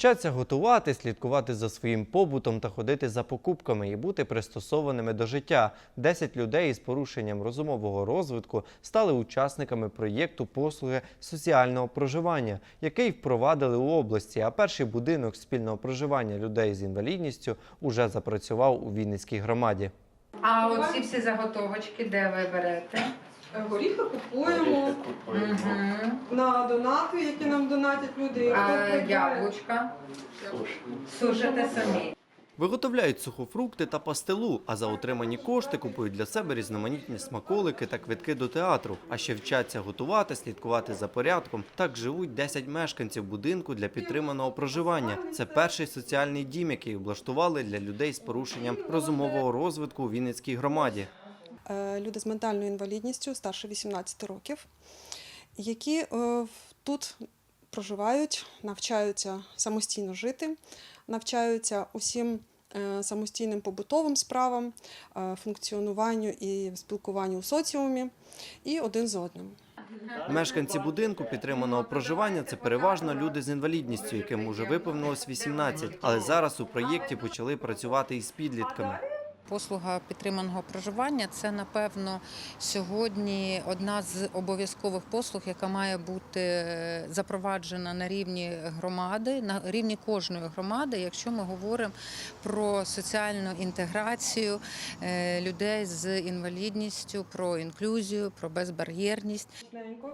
Вчаться готувати, слідкувати за своїм побутом та ходити за покупками і бути пристосованими до життя. Десять людей із порушенням розумового розвитку стали учасниками проєкту послуги соціального проживання, який впровадили у області. А перший будинок спільного проживання людей з інвалідністю уже запрацював у Вінницькій громаді. А оці всі заготовочки, де ви берете? Горіхи купуємо Угу. на донати, які нам донатять люди. А Хто придбає- яблучка? Сушите самі. Виготовляють сухофрукти та пастилу, а за отримані кошти купують для себе різноманітні смаколики та квитки до театру. А ще вчаться готувати, слідкувати за порядком. Так живуть 10 мешканців будинку для підтриманого проживання. Це перший соціальний дім, який облаштували для людей з порушенням розумового розвитку у Вінницькій громаді. Е, люди з ментальною інвалідністю старше 18 років, які е, тут проживають, навчаються самостійно жити, навчаються усім е, самостійним побутовим справам, функціонуванню і спілкуванню у соціумі і один з одним. Мешканці будинку підтриманого проживання це переважно люди з інвалідністю, яким уже виповнилось 18, але зараз у проєкті почали працювати із підлітками. Послуга підтриманого проживання це напевно сьогодні одна з обов'язкових послуг, яка має бути е, запроваджена на рівні громади, на рівні кожної громади, якщо ми говоримо про соціальну інтеграцію е, людей з інвалідністю, про інклюзію, про безбар'єрність.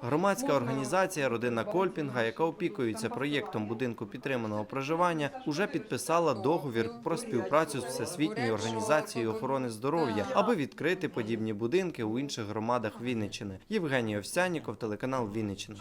Громадська організація Родина Кольпінга, яка опікується проєктом будинку підтриманого проживання, уже підписала договір про співпрацю з Всесвітньою організацією охорони здоров'я, аби відкрити подібні будинки у інших громадах Вінниччини. Євгеній Овсяніков, телеканал Вінниччина.